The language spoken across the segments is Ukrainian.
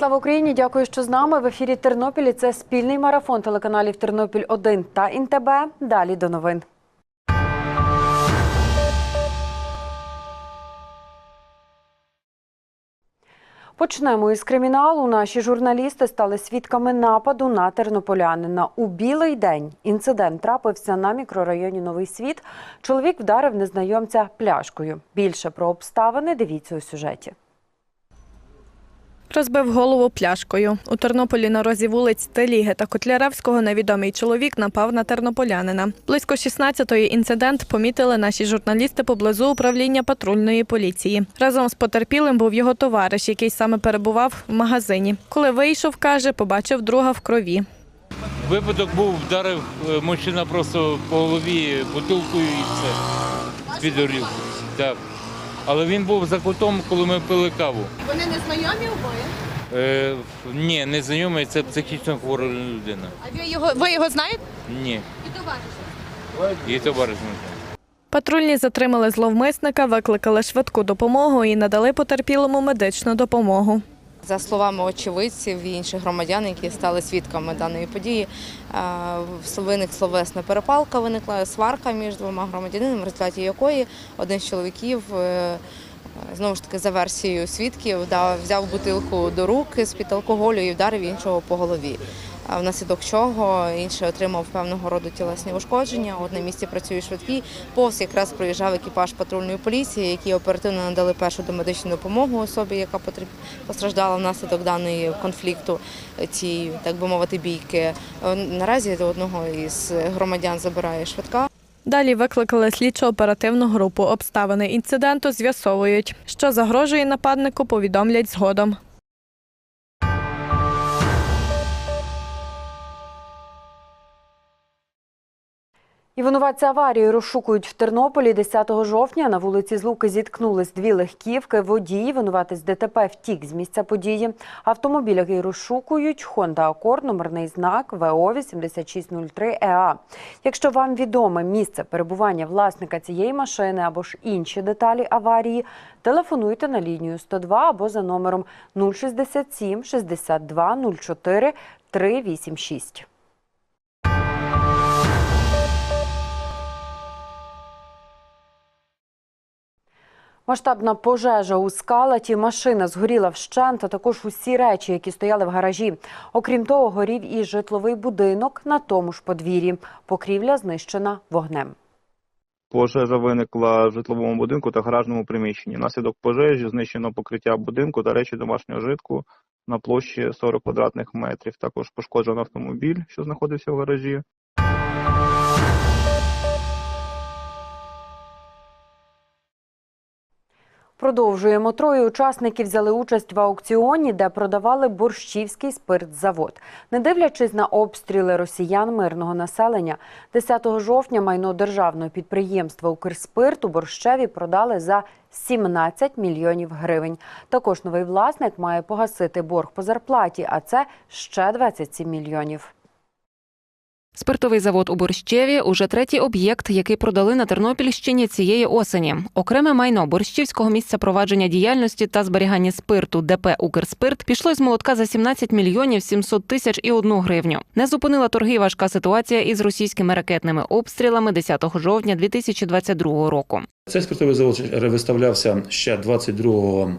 Слава Україні! Дякую, що з нами. В ефірі Тернопілі це спільний марафон телеканалів Тернопіль 1 та ІНТБ. Далі до новин. Почнемо із криміналу. Наші журналісти стали свідками нападу на тернополянина. У білий день інцидент трапився на мікрорайоні Новий Світ. Чоловік вдарив незнайомця пляшкою. Більше про обставини дивіться у сюжеті. Розбив голову пляшкою. У Тернополі на розі вулиць Теліги та Котляревського невідомий чоловік напав на тернополянина. Близько 16-ї інцидент помітили наші журналісти поблизу управління патрульної поліції. Разом з потерпілим був його товариш, який саме перебував в магазині. Коли вийшов, каже, побачив друга в крові. Випадок був, вдарив е, мужчина просто по голові бутилкою і все. З-під горілки. Так. Але він був за кутом, коли ми пили каву. Вони не знайомі обоє? Е, ні, не знайомий, це психічно хвора людина. А ви його ви його знаєте? Ні. І товариш. І товариш. Патрульні затримали зловмисника, викликали швидку допомогу і надали потерпілому медичну допомогу. За словами очевидців і інших громадян, які стали свідками даної події, е, виник словесна перепалка, виникла сварка між двома громадянинами, в результаті якої один з чоловіків. е, Знову ж таки, за версією свідків, да, взяв бутилку до рук з-під алкоголю і вдарив іншого по голові. Внаслідок чого інший отримав певного роду тілесні ушкодження. От на місці працює швидкий. Повз якраз проїжджав екіпаж патрульної поліції, які оперативно надали першу домедичну допомогу особі, яка постраждала внаслідок даної конфлікту, е, цієї, так би мовити, бійки. Е, Наразі до одного із громадян забирає швидка. Далі викликали слідчо-оперативну групу. Обставини інциденту з'ясовують. Що загрожує нападнику, повідомлять згодом. І винуватця аварії розшукують в Тернополі 10 жовтня. На вулиці Злуки зіткнулись дві легківки. Водій, винуватець ДТП, втік з місця події. Автомобіль, який розшукують, Honda Accord, номерний знак ВО 8603 ЕА. Якщо вам відоме місце перебування власника цієї машини або ж інші деталі аварії, телефонуйте на лінію 102 або за номером 067 62 04 386. Масштабна пожежа у скалаті, машина згоріла вщент, а також усі речі, які стояли в гаражі. Окрім того, горів і житловий будинок на тому ж подвір'ї. Покрівля знищена вогнем. Пожежа виникла в житловому будинку та гаражному приміщенні. Внаслідок пожежі знищено покриття будинку та речі домашнього житку на площі 40 квадратних метрів. Також пошкоджено автомобіль, що знаходився в гаражі. Продовжуємо. Троє учасників взяли участь в аукціоні, де продавали борщівський спиртзавод. Не дивлячись на обстріли росіян мирного населення, 10 жовтня майно державного підприємства «Укрспирт» у Борщеві продали за 17 мільйонів гривень. Також новий власник має погасити борг по зарплаті, а це ще 27 мільйонів. Спиртовий завод у Борщеві уже третій об'єкт, який продали на Тернопільщині цієї осені. Окреме майно борщівського місця провадження діяльності та зберігання спирту ДП Укрспирт пішло з молотка за 17 мільйонів 700 тисяч і одну гривню. Не зупинила торги важка ситуація із російськими ракетними обстрілами 10 жовтня 2022 року. Цей спиртовий завод виставлявся ще 22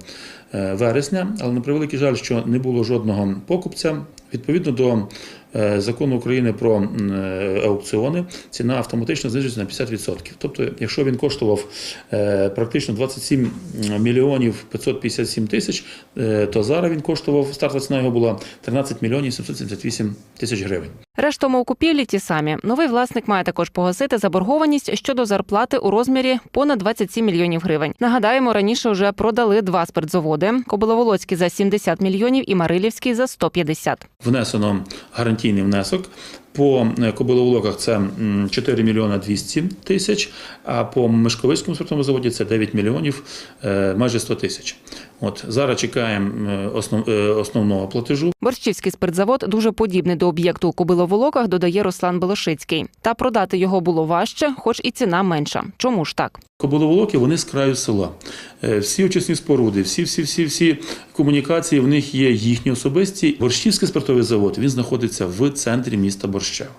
е, вересня, але на превеликий жаль, що не було жодного покупця. Відповідно до закону України про е, аукціони, ціна автоматично знижується на 50%. Тобто, якщо він коштував е, практично 27 мільйонів 557 тисяч, е, то зараз він коштував, стартова ціна його була 13 мільйонів 778 тисяч гривень. Решта мовкупівлі ті самі. Новий власник має також погасити заборгованість щодо зарплати у розмірі понад 27 мільйонів гривень. Нагадаємо, раніше вже продали два спиртзаводи: Кобиловолоцький за 70 мільйонів і Марилівський за 150. Внесено гарантійний внесок По е, Кобиловолоках це 4 мільйона 200 тисяч, а по Мешковицькому спиртовому заводі це 9 мільйонів е, майже 100 тисяч. От зараз чекаємо е, основ, е, основного платежу. Борщівський спиртзавод дуже подібний до об'єкту у Кобиловолоках, додає Руслан Белошицький. Та продати його було важче, хоч і ціна менша. Чому ж так? Кобиловолоки вони з краю села. Е, Всі очисні споруди, всі, всі, всі, всі комунікації в них є їхні особисті. Борщівський спиртовий завод він знаходиться в центрі міста Борщева.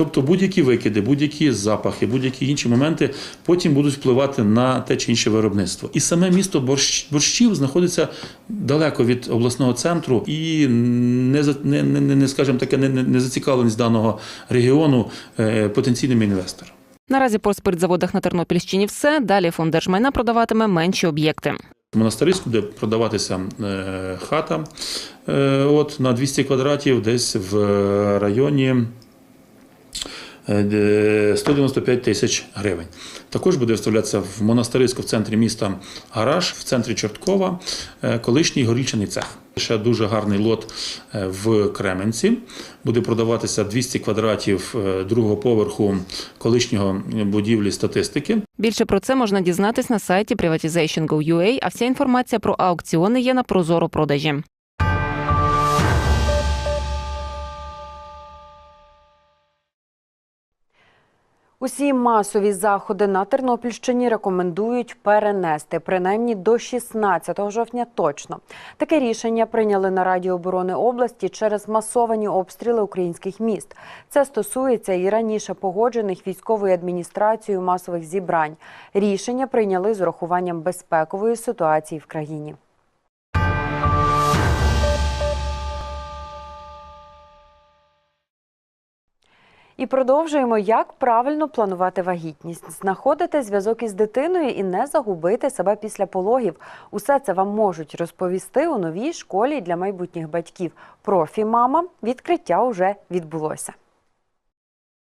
Тобто будь-які викиди, будь-які запахи, будь-які інші моменти потім будуть впливати на те чи інше виробництво. І саме місто Борщ, Борщів знаходиться далеко від обласного центру і не, не, не, не, скажімо таке, не, не, зацікавленість даного регіону е, потенційними інвесторами. Наразі по спиртзаводах на Тернопільщині все. Далі фонд держмайна продаватиме менші об'єкти. В Монастириську буде продаватися е, хата е, от, на 200 квадратів, десь в районі 195 тисяч гривень. Також буде вставлятися в Монастириську в центрі міста гараж, в центрі Чорткова, е, колишній горільчаний цех. Ще дуже гарний лот е, в Кременці. Буде продаватися 200 квадратів е, другого поверху колишнього будівлі статистики. Більше про це можна дізнатись на сайті privatization.go.ua, а вся інформація про аукціони є на Прозоро продажі. Усі масові заходи на Тернопільщині рекомендують перенести принаймні до 16 жовтня. Точно таке рішення прийняли на Раді оборони області через масовані обстріли українських міст. Це стосується і раніше погоджених військовою адміністрацією масових зібрань. Рішення прийняли з урахуванням безпекової ситуації в країні. І продовжуємо, як правильно планувати вагітність, знаходити зв'язок із дитиною і не загубити себе після пологів. Усе це вам можуть розповісти у новій школі для майбутніх батьків. Профі мама відкриття уже відбулося.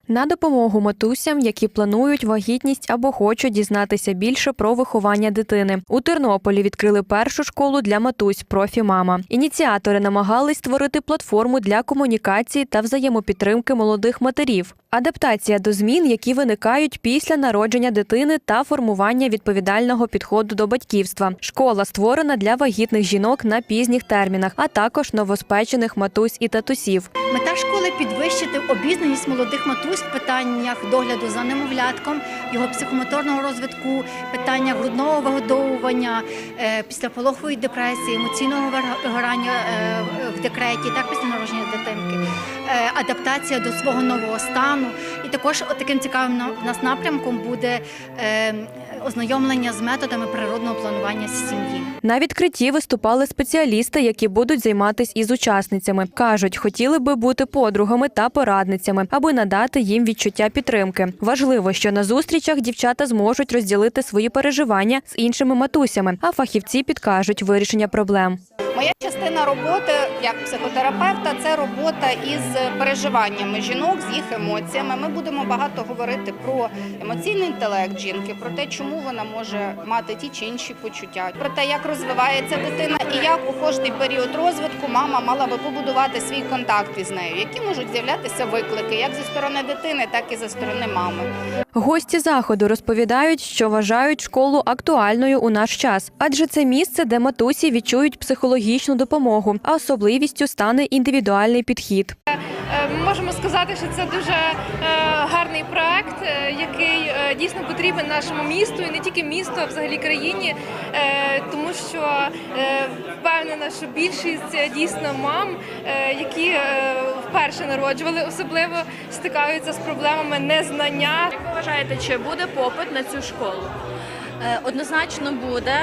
На допомогу матусям, які планують вагітність або хочуть дізнатися більше про виховання дитини. У Тернополі відкрили першу школу для матусь профі мама. Ініціатори намагались створити платформу для комунікації та взаємопідтримки молодих матерів. Адаптація до змін, які виникають після народження дитини та формування відповідального підходу до батьківства. Школа створена для вагітних жінок на пізніх термінах, а також новоспечених матусь і татусів. Мета школи підвищити обізнаність молодих матусь в питаннях догляду за немовлятком, його психомоторного розвитку, питання грудного вигодовування, е, післяпологової депресії, емоційного вигорання е, в декреті, так після народження дитинки, е, адаптація до свого нового стану. І також таким цікавим в нас напрямком буде ознайомлення з методами природного планування сім'ї. На відкритті виступали спеціалісти, які будуть займатися із учасницями. кажуть, хотіли би бути подругами та порадницями, аби надати їм відчуття підтримки. Важливо, що на зустрічах дівчата зможуть розділити свої переживання з іншими матусями, а фахівці підкажуть вирішення проблем. Моя частина роботи як психотерапевта це робота із переживаннями жінок, з їх емоціями. Ми будемо багато говорити про емоційний інтелект жінки, про те, чому вона може мати ті чи інші почуття, про те, як розвивається дитина і як у кожний період розвитку мама мала би побудувати свій контакт із нею, які можуть з'являтися виклики як зі сторони дитини, так і зі сторони мами. Гості заходу розповідають, що вважають школу актуальною у наш час, адже це місце, де матусі відчують психологічну допомогу, а особливістю стане індивідуальний підхід. Е, Можемо сказати, що це дуже е, гарний проект, е, який дійсно потрібен нашому місту і не тільки місту, а взагалі країні, тому що впевнена, що більшість дійсно мам, які вперше народжували, особливо стикаються з проблемами незнання. Як ви вважаєте, чи буде попит на цю школу? Однозначно буде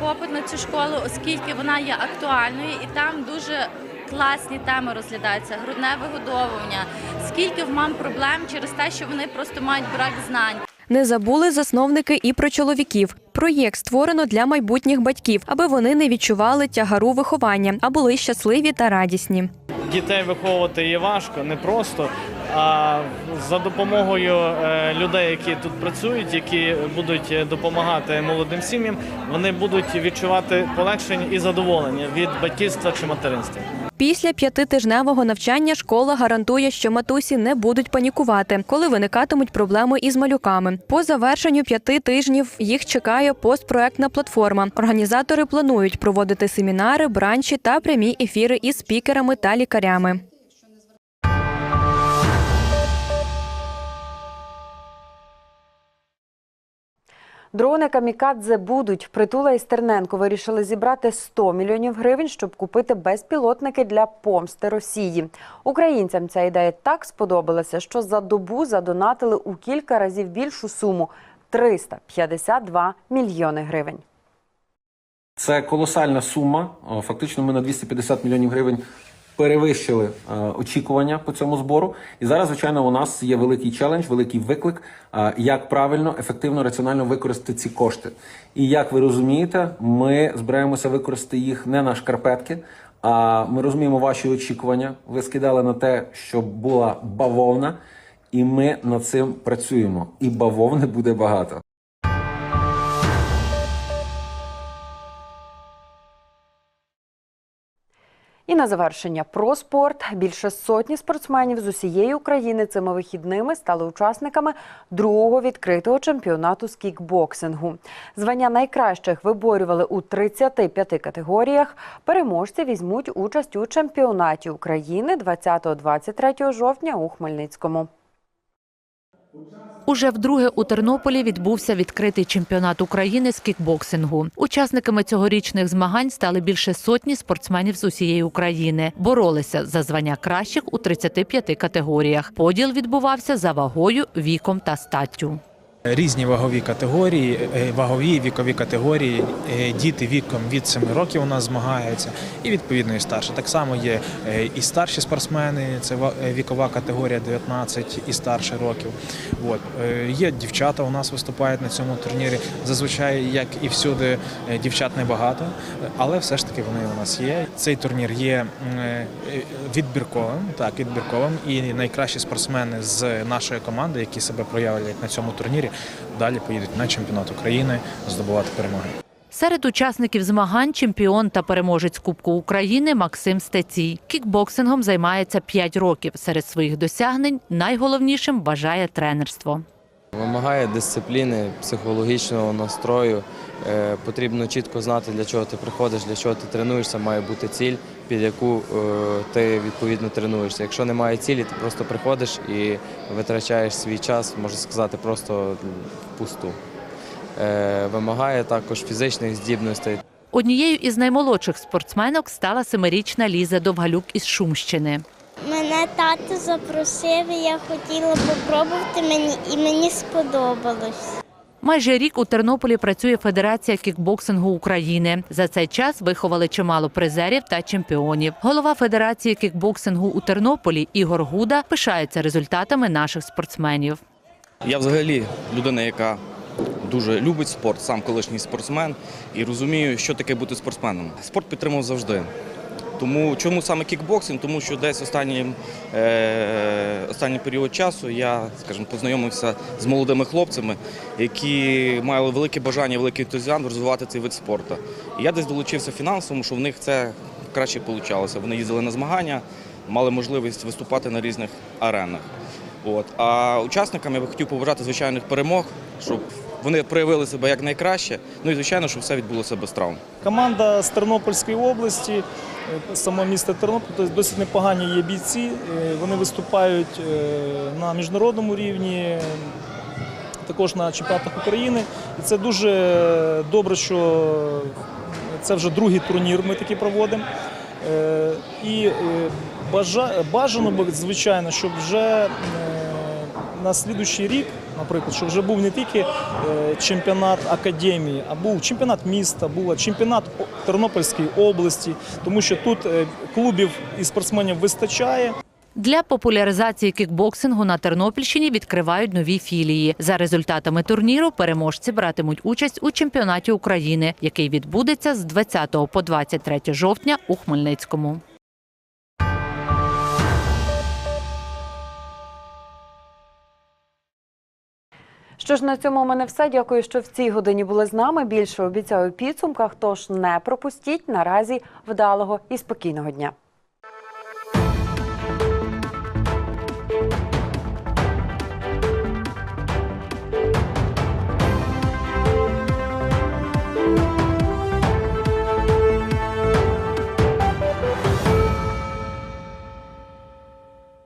попит на цю школу, оскільки вона є актуальною і там дуже класні теми розглядаються. Грудне вигодовування, скільки в мам проблем через те, що вони просто мають брак знань. Не забули засновники і про чоловіків. Проєкт створено для майбутніх батьків, аби вони не відчували тягару виховання, а були щасливі та радісні. Дітей виховувати є важко, не просто. А за допомогою е, людей, які тут працюють, які будуть е, допомагати молодим сім'ям, вони будуть відчувати полегшення і задоволення від батьківства чи материнства. Після п'ятитижневого навчання школа гарантує, що матусі не будуть панікувати, коли виникатимуть проблеми із малюками. По завершенню п'яти тижнів їх чекає постпроектна платформа. Організатори планують проводити семінари, бранчі та прямі ефіри із спікерами та лікарями. Дрони камікадзе будуть. Притула і Стерненко вирішили зібрати 100 мільйонів гривень, щоб купити безпілотники для помсти Росії. Українцям ця ідея так сподобалася, що за добу задонатили у кілька разів більшу суму 352 мільйони гривень. Це колосальна сума. Фактично, ми на 250 мільйонів гривень перевищили е, очікування по цьому збору. І зараз, звичайно, у нас є великий челендж, великий виклик, е, як правильно, ефективно, раціонально використати ці кошти. І як ви розумієте, ми збираємося використати їх не на шкарпетки. А ми розуміємо ваші очікування. Ви скидали на те, щоб була бавовна, і ми над цим працюємо. І бавовни буде багато. І на завершення про спорт. Більше сотні спортсменів з усієї України цими вихідними стали учасниками другого відкритого чемпіонату з кікбоксингу. Звання найкращих виборювали у 35 категоріях. Переможці візьмуть участь у чемпіонаті України 20-23 жовтня у Хмельницькому. Уже вдруге у Тернополі відбувся відкритий чемпіонат України з кікбоксингу. Учасниками цьогорічних змагань стали більше сотні спортсменів з усієї України. Боролися за звання кращих у 35 категоріях. Поділ відбувався за вагою, віком та статтю. Різні вагові категорії, е, вагові вікові категорії. Е, Діти віком від 7 років у нас змагаються, і відповідно і старші. Так само є е, і старші спортсмени, це ва- вікова категорія 19 і старше років. От. Є дівчата у нас виступають на цьому турнірі. Зазвичай, як і всюди, дівчат небагато, але все ж таки вони у нас є. Цей турнір є відбірковим, так, відбірковим, і найкращі спортсмени з нашої команди, які себе проявлять на цьому турнірі, далі поїдуть на чемпіонат України здобувати перемоги. Серед учасників змагань чемпіон та переможець Кубку України Максим Стецій. Кікбоксингом займається 5 років. Серед своїх досягнень найголовнішим вважає тренерство. Вимагає дисципліни, психологічного настрою. Е, Потрібно чітко знати, для чого ти приходиш, для чого ти тренуєшся, має бути ціль, під яку е, ти відповідно тренуєшся. Якщо немає цілі, ти просто приходиш і витрачаєш свій час, можна сказати, просто впусту. Е, Вимагає також фізичних здібностей. Однією із наймолодших спортсменок стала семирічна Ліза Довгалюк із Шумщини. Мене тато запросив, і я хотіла попробувати мені, і мені сподобалось. Майже рік у Тернополі працює Федерація кікбоксингу України. За цей час виховали чимало призерів та чемпіонів. Голова Федерації кікбоксингу у Тернополі Ігор Гуда пишається результатами наших спортсменів. Я взагалі людина, яка дуже любить спорт, сам колишній спортсмен, і розумію, що таке бути спортсменом. Спорт підтримав завжди. Тому чому саме кікбоксинг? Тому що десь останній, е, останній період часу я, скажімо, познайомився з молодими хлопцями, які мали велике бажання, великий ентузіазм розвивати цей вид спорту. І я десь долучився фінансово, що в них це краще вийшло. Вони їздили на змагання, мали можливість виступати на різних аренах. От. А учасникам я би хотів побажати звичайних перемог, щоб вони проявили себе як найкраще. Ну і звичайно, щоб все відбулося без травм. Команда з Тернопільської області, е, саме місто Тернопіль, тобто досить непогані є бійці. Е, Вони виступають е, на міжнародному рівні, також на чемпіонатах України. І це дуже добре, що це вже другий турнір ми такий проводимо. І бажа- бажано би, звичайно, щоб вже на слідуючий рік, наприклад, щоб вже був не тільки е, чемпіонат академії, а був чемпіонат міста, був чемпіонат Тернопільської області, тому що тут е, клубів і спортсменів вистачає. Для популяризації кікбоксингу на Тернопільщині відкривають нові філії. За результатами турніру переможці братимуть участь у чемпіонаті України, який відбудеться з 20 по 23 жовтня у Хмельницькому. Що ж на цьому у мене все. Дякую, що в цій годині були з нами. Більше обіцяю підсумках. Тож не пропустіть наразі вдалого і спокійного дня.